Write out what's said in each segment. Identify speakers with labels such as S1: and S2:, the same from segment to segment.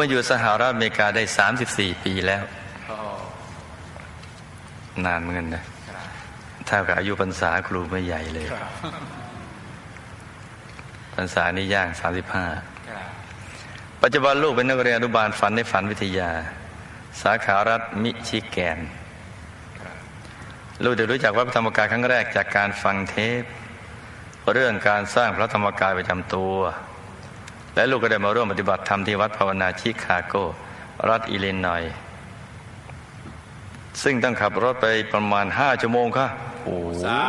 S1: ลูกมาอยู่สหรัฐอเมริกาได้สามสิบสี่ปีแล้ว
S2: โอ้
S1: นานเหมือนกันนะครับเท่ากับอายุพรรษาครูไม่ใหญ่เลย
S2: ครับ
S1: พรรษานี่ย่างสามสิบห้า
S2: ครับ
S1: ปัจจุบันลูกเป็นนักเรียนอนุบาลฝันในฝันวิทยา สาขารัฐมิชิแกน
S2: ครับ
S1: ลูกได้รู้จักวัดพระธรรมกายครั้งแรกจากการฟังเทป เรื่องการสร้างพระธรรมกายประจำตัว และลูกก็ได้มาร่วมปฏิบัติธรรมที่วัดภาวนาชิคาโก รัฐอิลลินอยส์ซึ่งต้องขับรถไปประมาณห้าชั่วโมงค่ะโอ้โห
S2: สา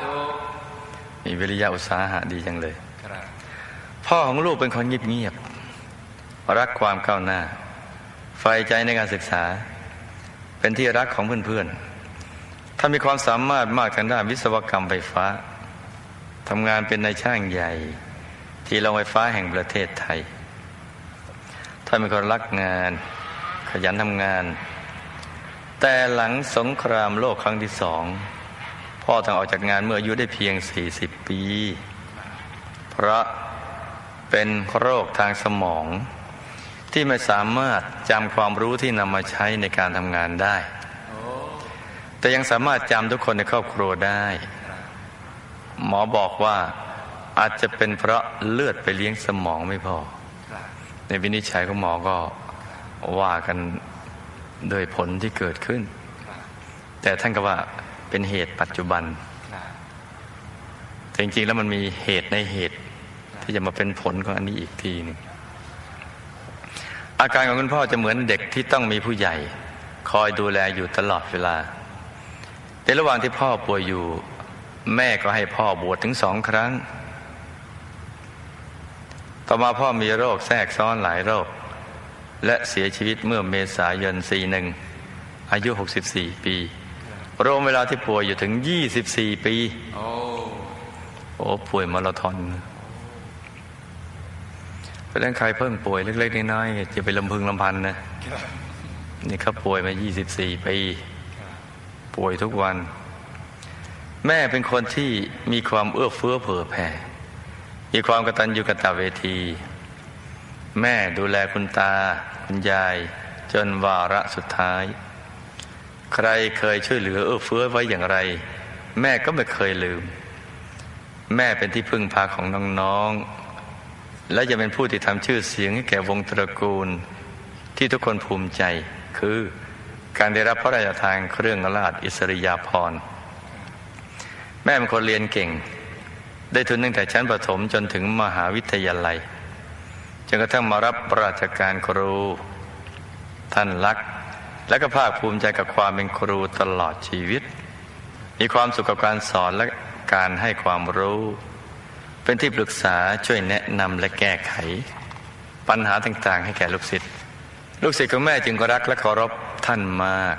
S2: ธุ
S1: มีวิริยะอุตสาหะดีจังเลย
S2: ครับ
S1: พ่อของลูกเป็นคนเงียบๆรักความก้าวหน้าใฝ่ใจในการศึกษา เป็นที่รักของเพื่อนๆ ถ้ามีความสามารถมากทางด้านวิศวกรรมไฟฟ้าทำงานเป็นนายช่างใหญ่ ที่โรงไฟฟ้าแห่งประเทศไทยถ้ามีคนรักงาน ขยันทำงาน แต่หลังสงครามโลกครั้งที่สอง พ่อต้องออกจากงานเมื่ออายุได้เพียง 40 ปี เพราะเป็นโรคทางสมอง ที่ไม่สามารถจำความรู้ที่นำมาใช้ในการทำงานได้ แต่ยังสามารถจำทุกคนในครอบครัวได้ หมอบอกว่า อาจจะเป็นเพราะเลือดไปเลี้ยงสมองไม่พอ ในวินิจฉัยของหมอก็ว่ากันโดยผลที่เกิดขึ้น แต่ท่านก็ว่าเป็นเหตุปัจจุบันแต่จริงๆแล้วมันมีเหตุในเหตุที่จะมาเป็นผลของอันนี้อีกทีหนึงอาการของคุณพ่อจะเหมือนเด็กที่ต้องมีผู้ใหญ่ คอยดูแลอยู่ตลอดเวลา ในระหว่างที่พ่อป่วยอยู่ แม่ก็ให้พ่อบวชถึงสองครั้ง ต่อมาพ่อมีโรคแทรกซ้อนหลายโรค และเสียชีวิตเมื่อเมษายน41อายุ 64 ปีรวมเวลาที่ป่วยอยู่ถึง 24 ปี
S2: โอ้
S1: โอ้ป่วยมาราธอนเพราะฉะนั้นใครเพิ่งป่วยเล็กๆน้อยๆจะไปลำพึงลำพันนะ
S2: ครับ
S1: นี่เขาป่วยมา 24 ปี ป่วยทุกวัน แม่เป็นคนที่มีความเอื้อเฟื้อเผื่อแผ่ มีความกตัญญูกตเวที แม่ดูแลคุณตา คุณยาย จนวาระสุดท้าย ใครเคยช่วยเหลือเอื้อเฟื้อไว้อย่างไร แม่ก็ไม่เคยลืม แม่เป็นที่พึ่งพาของน้องๆและจะเป็นผู้ที่ทำชื่อเสียงให้แก่วงตระกูล ที่ทุกคนภูมิใจ คือการได้รับพระราชทานเครื่องราชอิสริยาภรณ์แม่เป็นคนเรียนเก่ง ได้ทุนตั้งแต่ชั้นประถมจนถึงมหาวิทยาลัยจนกระทั่งมารับราชการครู ท่านรัก และก็ภาคภูมิใจกับความเป็นครูตลอดชีวิต มีความสุขกับการสอนและการให้ความรู้ เป็นที่ปรึกษาช่วยแนะนำและแก้ไข ปัญหาต่างๆ ให้แก่ลูกศิษย์ลูกศิษย์ของแม่จึงรักและเคารพท่านมาก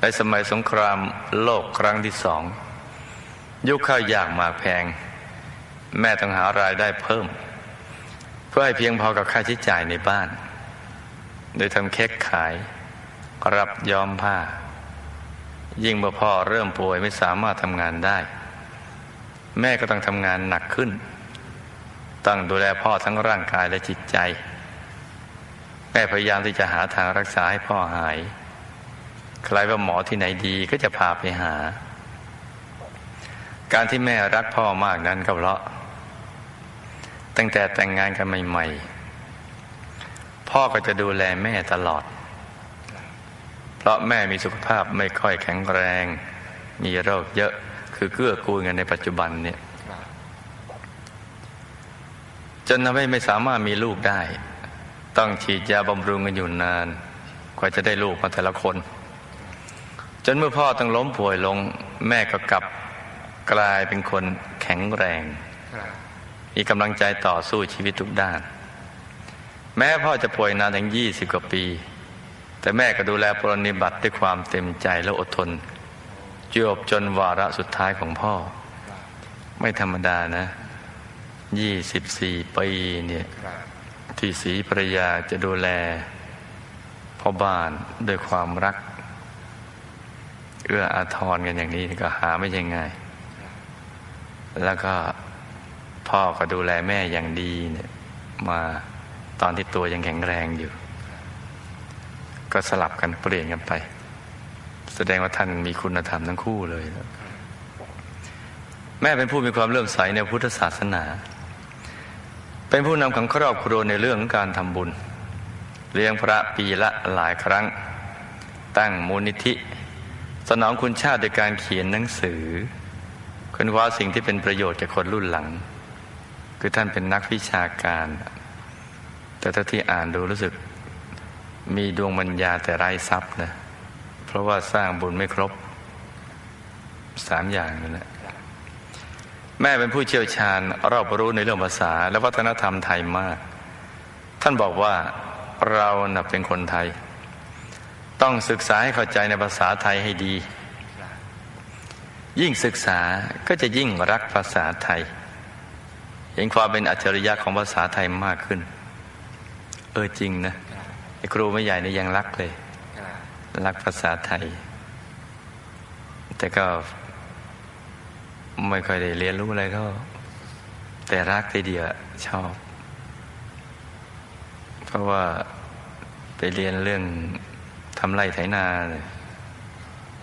S1: ในสมัยสงครามโลกครั้งที่สอง ยุคข้าวยากหมากแพง แม่ต้องหารายได้เพิ่ม เพื่อให้เพียงพอกับค่าใช้จ่ายในบ้าน โดยทำเค้กขาย รับย้อมผ้า ยิ่งเมื่อพ่อเริ่มป่วยไม่สามารถทำงานได้ แม่ก็ต้องทำงานหนักขึ้น ต้องดูแลพ่อทั้งร่างกายและจิตใจ แม่พยายามที่จะหาทางรักษาให้พ่อหาย ใครว่าหมอที่ไหนดีก็จะพาไปหา การที่แม่รักพ่อมากนั้นก็เพราะ ตั้งแต่แต่งงานกันใหม่ๆ พ่อก็จะดูแลแม่ตลอด เพราะแม่มีสุขภาพไม่ค่อยแข็งแรง มีโรคเยอะคือเกื้อกูลกันในปัจจุบันเนี่ยจนทำให้ไม่สามารถมีลูกได้ ต้องฉีดยาบำรุงกันอยู่นาน กว่าจะได้ลูกมาแต่ละคน จนเมื่อพ่อต้องล้มป่วยลง แม่ก็กลับ กลายเป็นคนแข็งแรง
S2: ครับ
S1: มีกำลังใจต่อสู้ชีวิตทุกด้าน แม้พ่อจะป่วยนานถึงยี่สิบกว่าปี แต่แม่ก็ดูแลปรนนิบัติด้วยความเต็มใจและอดทนจวบจนวาระสุดท้ายของพ่อ ไม่ธรรมดานะยี่สิบสี่ปีเนี่ย
S2: ครับ
S1: ที่ศรีภรรยาจะดูแลพ่อบ้านด้วยความรัก เอื้ออาทรกันอย่างนี้ก็หาไม่ใช่ง่าย แล้วก็พ่อก็ดูแลแม่อย่างดีเนี่ยมาตอนที่ตัวยังแข็งแรงอยู่ ก็สลับกันเปลี่ยนกันไป แสดงว่าท่านมีคุณธรรมทั้งคู่เลย แม่เป็นผู้มีความเลื่อมใสในพุทธศาสนา เป็นผู้นำของครอบครัวในเรื่องของการทำบุญ เลี้ยงพระปีละหลายครั้ง ตั้งมูลนิธิ สนองคุณชาติโดยการเขียนหนังสือ ค้นคว้าสิ่งที่เป็นประโยชน์แก่คนรุ่นหลัง คือท่านเป็นนักวิชาการ แต่ถ้าที่อ่านดูรู้สึก มีดวงปัญญาแต่ไร้ทรัพย์นะ เพราะว่าสร้างบุญไม่ครบสามอย่างนั่นแหละแม่เป็นผู้เชี่ยวชาญรอบรู้ในเรื่องภาษา และวัฒนธรรมไทยมาก ท่านบอกว่าเรานะเป็นคนไทย ต้องศึกษาให้เข้าใจในภาษาไทยให้ดี ยิ่งศึกษาก็จะยิ่งรักภาษาไทย เห็นความเป็นอัจฉริยะของภาษาไทยมากขึ้น เออจริงนะไอ้ครูไม่ใหญ่นี่ยังรักเลย รักภาษาไทย แต่ก็ไม่ค่อยได้เรียนรู้อะไรก็ แต่รักทีเดียวชอบ เพราะว่าไปเรียนเรื่องทำไรไถนาเลย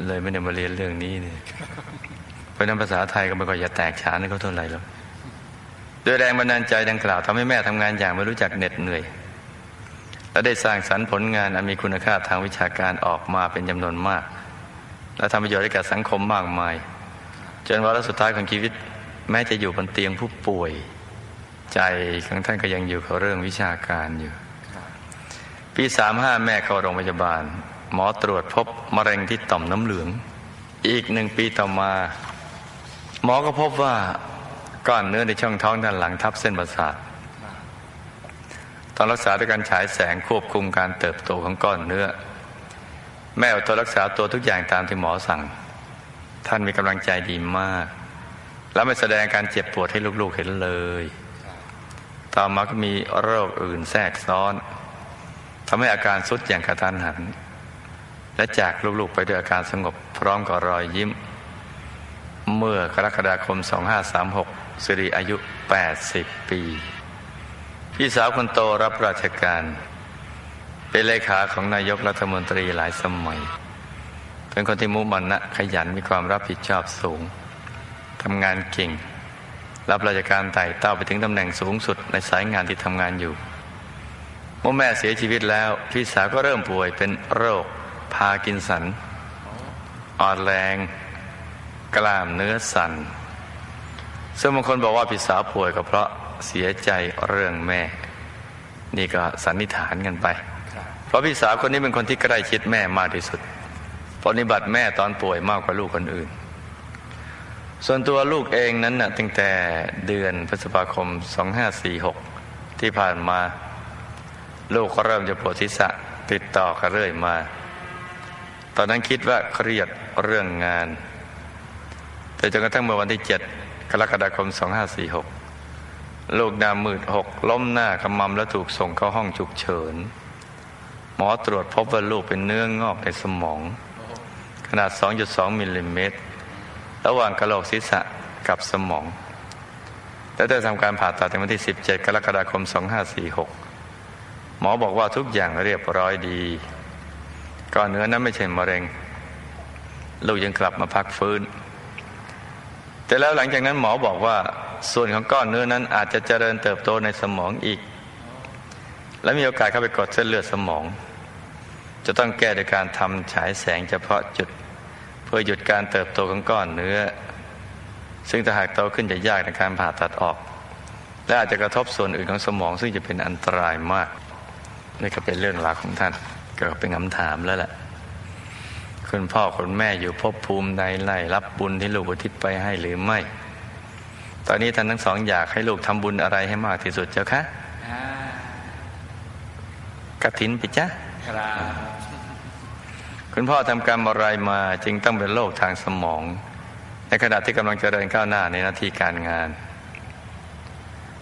S1: เลยไม่ได้มาเรียนเรื่องนี้เนี่ยเพราะนั้นภาษาไทยก็ไม่ค่อยจะแตกฉานให้เขาเท่าไหร่หรอกโดยแรงบันดาลใจดังกล่าวทำให้แม่ทำงานอย่างไม่รู้จักเหน็ดเหนื่อย และได้สร้างสรรค์ผลงานอันมีคุณค่าทางวิชาการออกมาเป็นจำนวนมาก และทำประโยชน์ให้กับสังคมมากมาย จนวาระสุดท้ายของชีวิต แม้จะอยู่บนเตียงผู้ป่วย ใจของท่านก็ยังอยู่กับเรื่องวิชาการอยู่ ปีสามห้าแม่เข้าโรงพยาบาล หมอตรวจพบมะเร็งที่ต่อมน้ำเหลือง อีกหนึ่งปีต่อมา หมอก็พบว่าก้อนเนื้อในช่องท้องด้านหลังทับเส้นประสาทตอนรักษาด้วยการฉายแสงควบคุมการเติบโตของก้อนเนื้อ แม่อาตัวรักษาตัวทุกอย่างตามที่หมอสั่ง ท่านมีกำลังใจดีมาก และไม่แสดงการเจ็บปวดให้ลูกๆเห็นเลย ต่อมาก็มีโรคอื่นแทรกซ้อนทำให้อาการสุดอย่างกระทันหัน และจากลูกๆไปด้วยอาการสงบพร้อมกับรอยยิ้ม เมื่อกรกฎาคม 2536สิริอายุ 80 ปี พี่สาวคนโตรับราชการ เป็นเลขาของนายกรัฐมนตรีหลายสมัย เป็นคนที่มุ่งมานะขยันมีความรับผิดชอบสูงทำงานเก่ง รับราชการไต่เต้าไปถึงตำแหน่งสูงสุดในสายงานที่ทำงานอยู่เมื่อแม่เสียชีวิตแล้ว พี่สาวก็เริ่มป่วยเป็นโรค พาร์กินสัน อ่อนแรง กล้ามเนื้อสั่นซึ่งบางคนบอกว่าพี่สาวป่วยก็เพราะเสียใจเรื่องแม่ นี่ก็สันนิษฐานกันไป เพราะพี่สาวคนนี้เป็นคนที่ใกล้ชิดแม่มากที่สุด ปฏิบัติแม่ตอนป่วยมากกว่าลูกคนอื่น ส่วนตัวลูกเองนั้นน่ะตั้งแต่เดือนพฤษภาคม 2546 ที่ผ่านมา ลูกก็เริ่มจะปวดศีรษะติดต่อกันเรื่อยมา อนนั้นคิดว่าเครียดเรื่องงาน แต่จนกระทั่งเมื่อวันที่7กรกฎาคม 2546 ลูกดามืดหกล้มหน้ากำมำและถูกส่งเข้าห้องฉุกเฉิน หมอตรวจพบว่าลูกเป็นเนื้องอกในสมอง ขนาด 2.2 มิลลิเมตร ระหว่างกระโหลกศีรษะกับสมอง และได้ทำการผ่าตัดในวันที่ 17 กรกฎาคม 2546 หมอบอกว่าทุกอย่างเรียบร้อยดี ก้อนเนื้อนั้นไม่ใช่มะเร็ง ลูกยังกลับมาพักฟื้น แต่แล้วหลังจากนั้นหมอบอกว่า ส่วนของก้อนเนื้อนั้นอาจจะเจริญเติบโตในสมองอีก และมีโอกาสเข้าไปกดเส้นเลือดสมอง จะต้องแก้โดยการทำฉายแสงเฉพาะจุด เพื่อหยุดการเติบโตของก้อนเนื้อ ซึ่งถ้าหากโตขึ้นจะยากในการผ่าตัดออก และอาจจะกระทบส่วนอื่นของสมอง ซึ่งจะเป็นอันตรายมากนี่ก็เป็นเรื่องราวของท่าน กิดเป็นคำถามแล้วแหละคุณพ่อคุณแม่อยู่ภพภูมิใดไล่รับบุญที่ลูกอุทิศไปให้หรือไม่ ตอนนี้ท่านทั้งสองอยากให้ลูกทำบุญอะไรให้มากที่สุดเจ้าคะ
S2: ก
S1: ระถินไปจ้ะ
S2: ครับ
S1: คุณพ่อทำกรรมอะไรมาจึงต้องเป็นโรคทางสมอง ในขณะที่กำลังเจริญก้าวหน้าในหน้าที่การงาน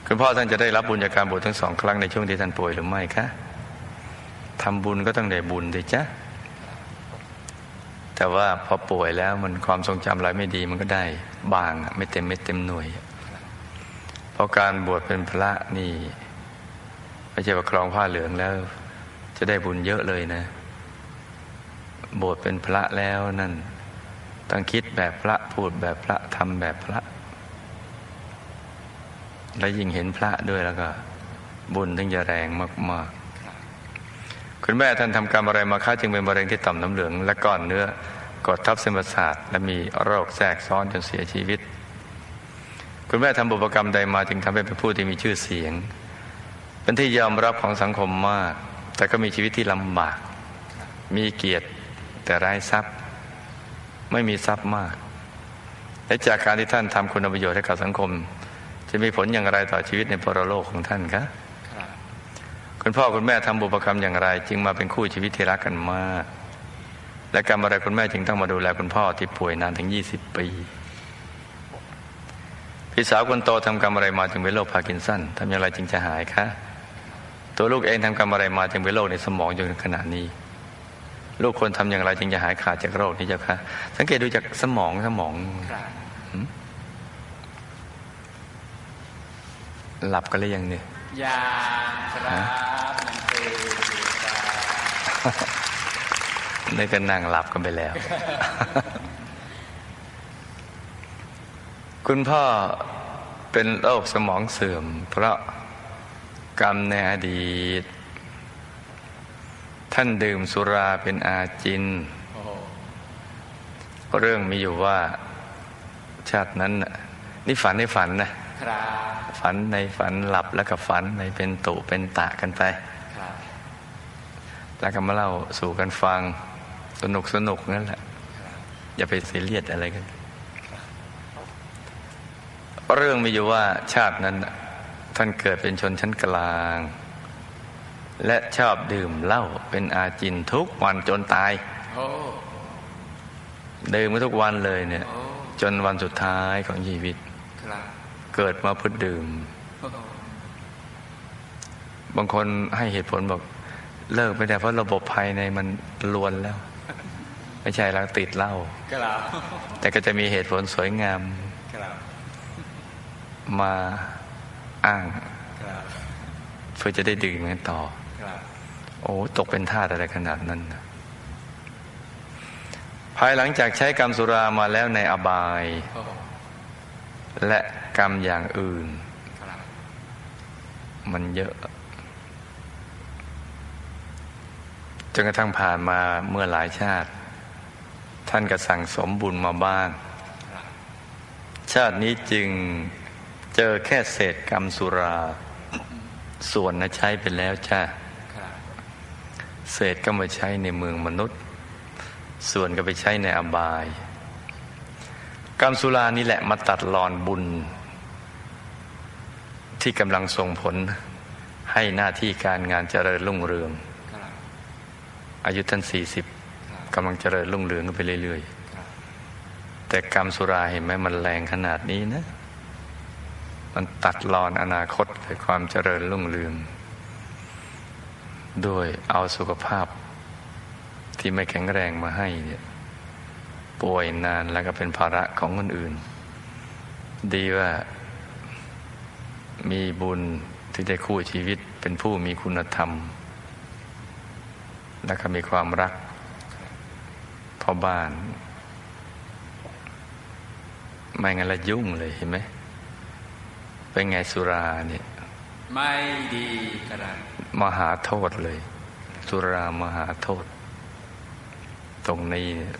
S1: คุณพ่อท่านจะได้รับบุญจากการบวชทั้งสองครั้งในช่วงที่ท่านป่วยหรือไม่คะ ทำบุญก็ต้องได้บุญดิจ้ะแต่ว่าพอป่วยแล้วมันความทรงจำอะไรไม่ดีมันก็ได้บางไม่เต็มเม็ดเต็มหน่วย เพราะการบวชเป็นพระนี่ไม่ใช่ว่าครองผ้าเหลืองแล้ว จะได้บุญเยอะเลยนะบสถ์เป็นพระแล้วนั่นต้องคิดแบบพระพูดแบบพระทำแบบพระ และยิ่งเห็นพระด้วยแล้วก็ บุญถึงจะแรงมาก ๆ คุณแม่ท่านทำกรรมอะไรมาค้าจึงเป็นมะเร็งที่ต่อมน้ำเหลือง และก้อนเนื้อกดทับเส้นประสาทและมีโรคแทรกซ้อนจนเสียชีวิต คุณแม่ทำบุพกรรมใดมาจึงทำให้เป็นผู้ที่มีชื่อเสียง เป็นที่ยอมรับของสังคมมาก แต่ก็มีชีวิตที่ลำบาก มีเกียรติแต่ไร้ทรัพย์ ไม่มีทรัพย์มาก และจากการที่ท่านทำคุณประโยชน์ให้กับสังคม จะมีผลอย่างไรต่อชีวิตในปรโลกของท่านคะ
S2: ครับ
S1: คุณพ่อคุณแม่ทำบุพกรรมอย่างไร จึงมาเป็นคู่ชีวิตที่รักกันมาก และกรรมอะไรคุณแม่จึงต้องมาดูแลคุณพ่อที่ป่วยนานถึง 20 ปีพี่สาวคนโตทำกรรมอะไรมาจึงเป็นโรคพาร์กินสันทำอย่างไรจึงจะหายคะตัวลูกเองทำกรรมอะไรมาจึงเป็นโรคในสมองจนขนาดนี้ ลูกคนทำอย่างไรจึงจะหายขาดจากโรคนี้เจ้าคะสังเกตดูจากสมองสมอง
S2: ครับ
S1: หลับกันหรือยังเนี่ย
S2: ยางครับหนังสือครับ
S1: นี่ก็นั่งหลับกันไปแล้ว คุณพ่อเป็นโรคสมองเสื่อม เพราะกรรมในอดีต ท่านดื่มสุราเป็นอาจิน
S2: โอ้โห
S1: เรื่องมีอยู่ว่าชาตินั้นน่ะนี่ฝันในฝันนะ
S2: ครับ
S1: ฝันในฝันหลับแล้วก็ฝันในเป็นตุเป็นตะกันไป
S2: ครับ
S1: แล้วก็มาเล่าสู่กันฟังสนุกสนุกนั่นแหละ อย่าไปซียเรียสอะไรกัน เรื่องมีอยู่ว่าชาตินั้น ท่านเกิดเป็นชนชั้นกลาง และชอบดื่มเหล้าเป็นอาจินทุกวันจนตายดื่มมาทุกวันเลยเนี่ย จนวันสุดท้ายของชีวิต เกิดมาเพื่อดื่ม บางคนให้เหตุผลบอก เลิกไม่ได้เพราะระบบภายในมันลวนแล้ว ไม่ใช่แล้วติดเหล้า
S2: ครับ
S1: แต่ก็จะมีเหตุผลสวยงาม
S2: ครับ
S1: มาอ้าง
S2: ครับ
S1: เพื่อจะได้ดื่มกันต่อ
S2: ครับ
S1: โอ้ตกเป็นทาสอะไรขนาดนั้นนะภายหลังจากใช้กรรมสุรามาแล้วในอบาย
S2: โอ้โห
S1: และกรรมอย่างอื่น
S2: ครับ
S1: มันเยอะ จนกระทั่งผ่านมาเมื่อหลายชาติ ท่านก็สั่งสมบุญมาบ้าง ชาตินี้จึงเจอแค่เศษกรรมสุรา ส่วนนะใช้ไปแล้วจ้าเศษก็มาใช้ในเมืองมนุษย์ ส่วนก็ไปใช้ในอบาย กรรมสุรานี่แหละมาตัดรอนบุญ ที่กำลังส่งผลให้หน้าที่การงานเจริญรุ่งเรือง อายุท่านสี่สิบ
S2: ครับ
S1: กำลังเจริญรุ่งเรืองขึ้นไปเรื่อย
S2: ครับ
S1: ๆแต่กรรมสุราเห็นไหมมันแรงขนาดนี้นะ มันตัดรอนอนาคตในความเจริญรุ่งเรือง ด้วยเอาสุขภาพที่ไม่แข็งแรงมาให้เนี่ยป่วยนานแล้วก็เป็นภาระของคนอื่น ดีว่ามีบุญที่ได้คู่ชีวิตเป็นผู้มีคุณธรรม และก็มีความรักพ่อบ้าน ไม่งั้นละยุ่งเลยเห็นไหมเป็นไงสุราเนี่ย
S2: ไม่ดีครับ
S1: มหาโทษเลย สุรามหาโทษ ตรงนี้เนี่ย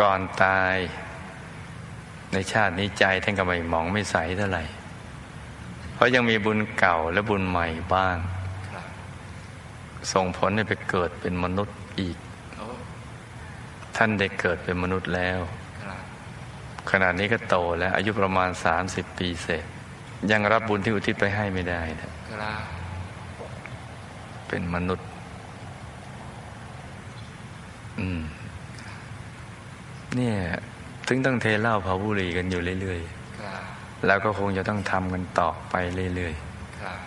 S1: ก่อนตาย ในชาตินี้ใจท่านก็ไม่มองไม่ใสเท่าไหร่ เพราะยังมีบุญเก่าและบุญใหม่บ้าง
S2: ครับ
S1: ส่งผลให้ไปเกิดเป็นมนุษย์อีก
S2: โอ้
S1: ท่านได้เกิดเป็นมนุษย์แล้ว
S2: ครับ
S1: ขนาดนี้ก็โตแล้วอายุประมาณ30ปีเศษ ยังรับบุญที่อุทิศไปให้ไม่ได้นะ
S2: ครับ
S1: เป็นมนุษย์ อืม เนี่ย ถึงต้องเทเหล้าเผาบุหรี่กันอยู่เรื่อย
S2: ครับ
S1: ๆแล้วก็คงจะต้องทำกันต่อไปเรื่อย
S2: ครับ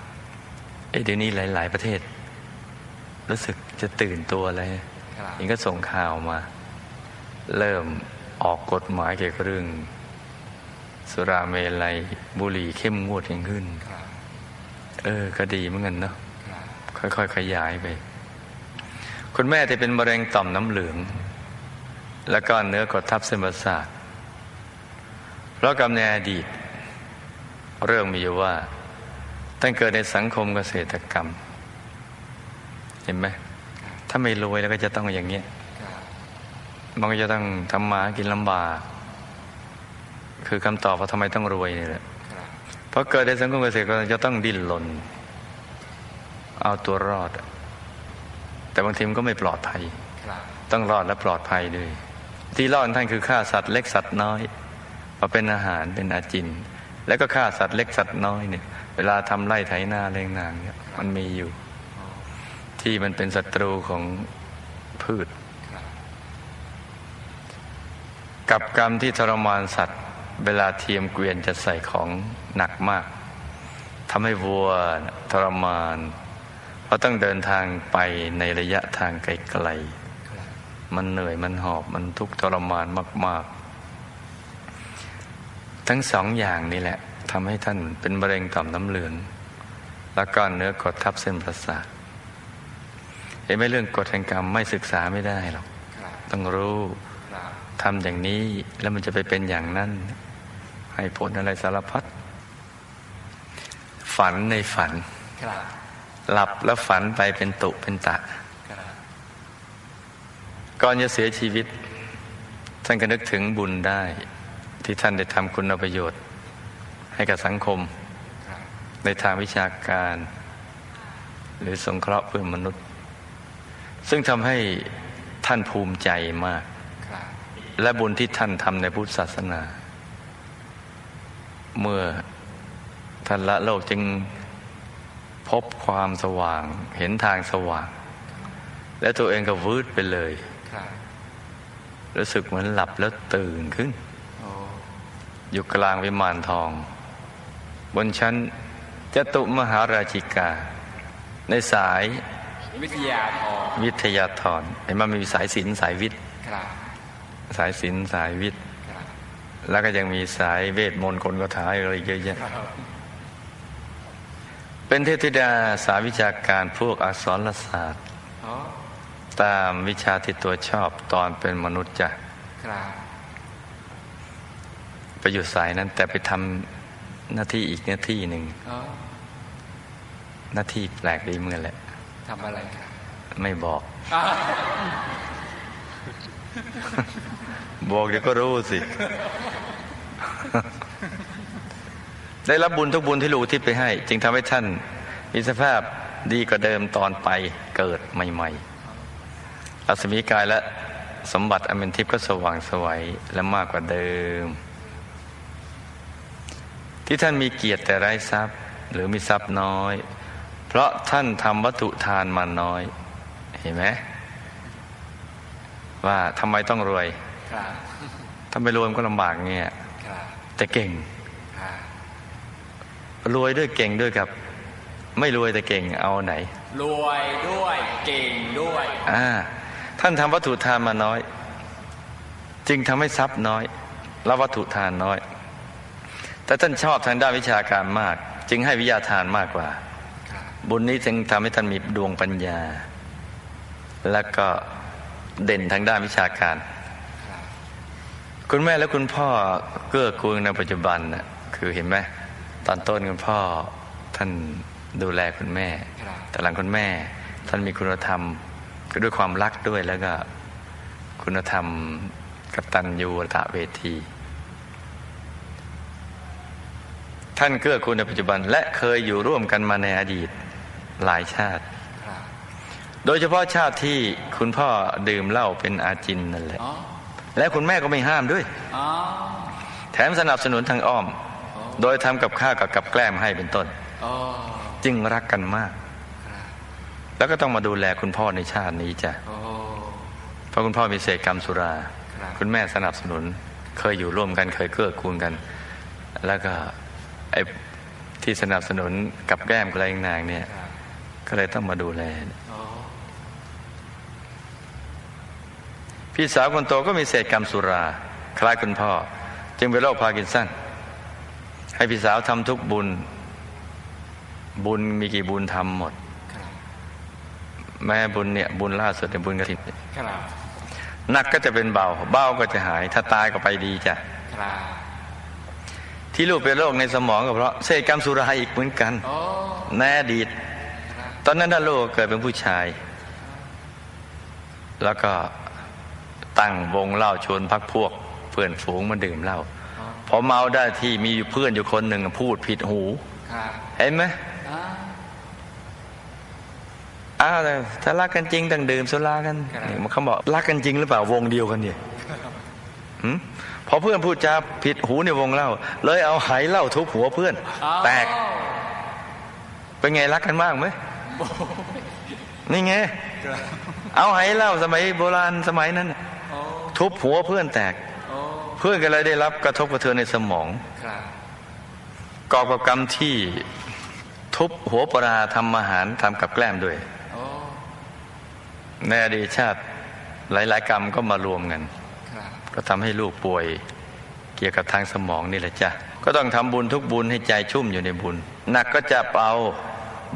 S1: ๆเอ้ยเดี๋ยวนี้หลาย ๆ ประเทศ รู้สึกจะตื่นตัวแล้ว
S2: ครับ
S1: เองก็ส่งข่าวมา เริ่มออกกฎหมายเกี่ยวกับเรื่อง สุราเมลัยบุหรี่เข้มงวดยิ่งขึ้น
S2: ครับ
S1: เออ ก็ดีเหมือนกันเนาะ
S2: ครับ
S1: ค่อยๆขยายไป คุณแม่ที่เป็นมะเร็งต่อมน้ำเหลือง แล้วก็เนื้อกดทับเส้นประสาทเพราะกรรมในอดีต เรื่องมีอยู่ว่าท่านเกิดในสังคมเกษตรกรรม เห็นไหมถ้าไม่รวยแล้วก็จะต้องอย่างเงี้ย
S2: ครับ
S1: มันก็จะต้องทำมาหากินลำบาก คือคำตอบว่าทำไมต้องรวยนี่แหละ
S2: ครับ
S1: เพราะเกิดในสังคมเกษตรกรรมจะต้องดิ้นรนเอาตัวรอด แต่บางทีมันก็ไม่ปลอดภัย
S2: ครับ
S1: ต้องรอดและปลอดภัยด้วย ที่รอดของท่านคือฆ่าสัตว์เล็กสัตว์น้อยมาเป็นอาหารเป็นอาจิน แล้วก็ฆ่าสัตว์เล็กสัตว์น้อยเนี่ย เวลาทำไร่ไถนาเรงนางเนี่ยมันมีอยู่ ที่มันเป็นศัตรูของพืช กับกรรมที่ทรมานสัตว์ เวลาเทียมเกวียนจะใส่ของหนักมากทำให้วัวทรมาน เพราะต้องเดินทางไปในระยะทางไกลๆมันเหนื่อยมันหอบมันทุกข์ทรมานมาก ๆ ทั้งสองอย่างนี่แหละทำให้ท่านเป็นมะเร็งต่อมน้ำเหลือง และก็เนื้อกดทับเส้นประสาท เห็นไหมเรื่องกฎแห่งกรรมไม่ศึกษาไม่ได้หรอก
S2: ครับ
S1: ต้องรู้
S2: ครับ
S1: ทำอย่างนี้แล้วมันจะไปเป็นอย่างนั้น ให้ผลอะไรสารพัดฝันในฝัน
S2: ครับ
S1: หลับแล้วฝันไปเป็นตุเป็นตะ
S2: ครับ
S1: ก่อนจะเสียชีวิต ท่านก็นึกถึงบุญได้ ที่ท่านได้ทำคุณประโยชน์ ให้กับสังคม
S2: ครับ
S1: ในทางวิชาการ หรือสงเคราะห์เพื่อนมนุษย์ ซึ่งทำให้ท่านภูมิใจมาก และบุญที่ท่านทำในพุทธศาสนา เมื่อท่านละโลกจึงพบความสว่าง เห็นทางสว่าง และตัวเองก็วืดไปเลย
S2: รู้
S1: สึกเหมือนหลับแล้วตื่นขึ้น
S2: อ
S1: อยู่กลางวิมานทอง บนชั้นจตุมหาราชิกา ในสาย
S2: วิทยาพร
S1: วิทยาธรเห็นมันมีสายศิลป์สายวิทย์
S2: ครับ
S1: สายศิลป์สายวิทย์
S2: ครับ
S1: แล้วก็ยังมีสายเวทมนต์คนก็ท้ายอะไรเยอะแยะ
S2: ครับ
S1: เป็นเทพธิดาสายวิชาการพวกอักษรศาสตร์
S2: อ๋อ
S1: ตามวิชาที่ตัวชอบตอนเป็นมนุษย์จ้ะ
S2: ครับ
S1: ไปอยู่สายนั้น แต่ไปทำหน้าที่อีกหน้าที่หนึ่ง
S2: อ๋อ
S1: หน้าที่แปลกดีเหมือนกันแหละ
S2: ทำอะไรครับ
S1: ไม่บอก
S2: อ้าว
S1: บอกเดี๋ยวก็รู้สิ ได้รับบุญทุกบุญที่รู้ที่ไปให้ จึงทำให้ท่านมีสภาพดีกว่าเดิมตอนไปเกิดใหม่ๆรัศมีกายและสมบัติอมเป็นทิพย์ก็สว่างไสวัยและมากกว่าเดิม ที่ท่านมีเกียรติแต่ไร้ทรัพย์ หรือมีทรัพย์น้อย เพราะท่านทำวัตถุทานมาน้อย เห็นไหมว่าทำไมต้องรวย
S2: ครับ
S1: ถ้าไม่รวยมันก็ลำบากเงี้ย
S2: ครับ
S1: แต่เก่ง
S2: ครับ
S1: รวยด้วยเก่งด้วยกับ ไม่รวยแต่เก่งเอาไหน
S2: รวยด้วยเก่งด้วย
S1: อ่าท่านทำวัตถุทานมาน้อย จึงทำให้ทรัพย์น้อยและวัตถุทานน้อย แต่ท่านชอบทางด้านวิชาการมาก จึงให้วิทยาทานมากกว่า
S2: ครับ
S1: บุญนี้จึงทำให้ท่านมีดวงปัญญา และก็เด่นทางด้านวิชาการ
S2: ครับ
S1: คุณแม่และคุณพ่อเกื้อกูลในปัจจุบันน่ะคือเห็นไหมตอนต้นคุณพ่อท่านดูแลคุณแม่
S2: ครับ
S1: แต่หลังคุณแม่ ท่านมีคุณธรรมก็ด้วยความรักด้วยแล้วก็คุณธรรมกตัญญูตะเวที ท่านเกื้อกูลในปัจจุบัน และเคยอยู่ร่วมกันมาในอดีตหลายชาติ
S2: ครับ
S1: โดยเฉพาะชาติที่คุณพ่อดื่มเหล้าเป็นอาจินนั่นแหละ
S2: อ๋อ
S1: และคุณแม่ก็ไม่ห้ามด้วย
S2: อ๋อ
S1: แถมสนับสนุนทางอ้อม โดยทำกับข้าวกับกับแกล้มให้เป็นต้น
S2: อ๋อ
S1: จึงรักกันมาก
S2: ครับ
S1: แล้วก็ต้องมาดูแลคุณพ่อในชาตินี้จ้ะ
S2: โอ้
S1: เพราะคุณพ่อมีเศษกรรมสุรา
S2: ครับ
S1: คุณแม่สนับสนุนเคยอยู่ร่วมกันเคยเกื้อกูลกัน แล้วก็ไอ้ที่สนับสนุนกับแกล้มอะไรนางเนี่ย
S2: ครับ
S1: ก็เลยต้องมาดูแล
S2: โอ้
S1: พี่สาวคนโตก็มีเศษกรรมสุรา คล้ายคุณพ่อ จึงเป็นโรคพาร์กินสันให้พี่สาวทำทุกบุญ บุญมีกี่บุญทำหมด
S2: ครับ
S1: แม่บุญเนี่ยบุญล่าสุดในยบุญกระถิ่น
S2: ครับ
S1: หนักก็จะเป็นเบา เบาก็จะหาย ถ้าตายก็ไปดีจ้ะ
S2: ครับ
S1: ที่ลูกเป็นโรคในสมองก็เพราะเศษกรรมสุราอีกเหมือนกัน
S2: โอ้
S1: ในอดีต
S2: ครับ
S1: ตอนนั้นน่ะลูกเกิดเป็นผู้ชาย แล้วก็ ตั้งวงเหล้าชวนพักพวก เพื่อนฝูงมาดื่มเหล้า
S2: อ๋อ
S1: พอเมาได้ที่มีอยู่เพื่อนอยู่คนหนึ่งพูดผิดหู
S2: ครับ
S1: เห็นไหม
S2: อ่า
S1: อ้าวแต่ถ้ารักกันจริงต้องดื่มสุรากัน
S2: ครับ
S1: นี่มันเขาบอกรักกันจริงหรือเปล่าวงเดียวกันเนี่ยหืมพอเพื่อนพูดจาผิดหูในวงเหล้าเลยเอาไหเหล้าทุบหัวเพื่อน
S2: อ๋อ
S1: แตก เป็นไงรักกันมากไหม
S2: โอ้
S1: นี่ไง
S2: ครับ
S1: เอาไหเหล้าสมัยโบราณสมัยนั้นน่ะ
S2: โอ้
S1: ทุบหัวเพื่อนแตก
S2: โอ้
S1: เพื่อนก็เลยได้รับกระทบกระเทือนในสมอง
S2: ครับ
S1: กอบกับกรรมที่ทุบหัวปลาทำอาหารทำกับแกล้มด้วย
S2: โอ้
S1: ในอดีตชาติหลาย ๆ กรรมก็มารวมกัน
S2: ครับ
S1: ก็ทำให้ลูกป่วย เกี่ยวกับทางสมองนี่แหละจ้ะก็ต้องทำบุญทุกบุญให้ใจชุ่มอยู่ในบุญหนักก็จะเบา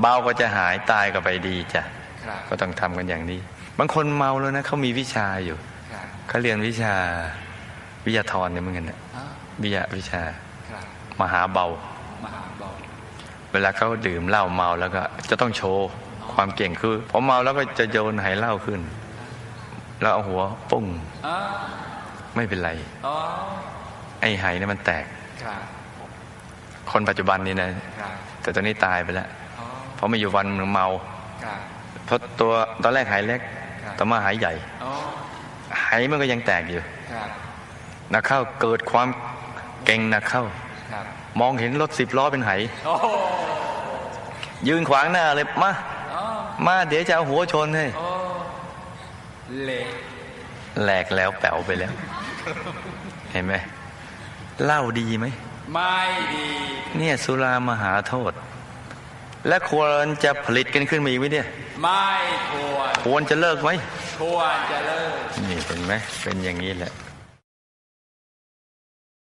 S1: เบาก็จะหายตายก็ไปดีจ้ะ
S2: ครับ
S1: ก็ต้องทำกันอย่างนี้ บางคนเมาแล้วนะเขามีวิชาอยู่
S2: ครับ
S1: เขาเรียนวิชาวิทยาธรเนี่ยเหมือนกันนะ
S2: อ่า
S1: วิทยาวิชา
S2: ครับ
S1: มหาเบา
S2: มหาบอล
S1: เวลาเขาดื่มเหล้าเมาแล้วก็ จะต้องโชว์ความเก่งคือพอเมาแล้วก็จะโยนไหเหล้าขึ้น แล้วเอาหัวปุ้ง
S2: อ่า
S1: ไม่เป็นไร
S2: อ๋อ
S1: ไอ้ไหเนี่ยมันแตก
S2: ครับ
S1: คนปัจจุบันนี้นะ
S2: ครับ
S1: แต่ตอนนี้ตายไปแล้ว
S2: อ๋อ
S1: เพราะไม่อยู่วันหนึ่งเมา
S2: ครับ
S1: เพราะตัวตอนแรกหายเล็ก
S2: ครับ
S1: ต่อมาหายใหญ่
S2: อ๋อ
S1: หายมันก็ยังแตกอยู่
S2: ครับ
S1: นักเข้าเกิดความเก่งนักเข้า
S2: ครับ
S1: มองเห็นรถสิบล้อเป็นไห
S2: โอ้
S1: ยืนขวางหน้าเลยมา
S2: อ๋อ
S1: มาเดี๋ยวจะเอาหัวชนให้
S2: โอ้เละ
S1: แหลกแล้วแป๋วไปแล้ว เห็นไหมเหล้าดีไหม
S2: ไม่ดี
S1: เนี่ยสุรามหาโทษ และควรจะผลิตกันขึ้นมาอีกไหมเนี่ย
S2: ไม่ควร
S1: ควรจะเลิกไหม
S2: ชวนจะเลิก
S1: นี่เห็นไหมเป็นอย่างนี้แหละ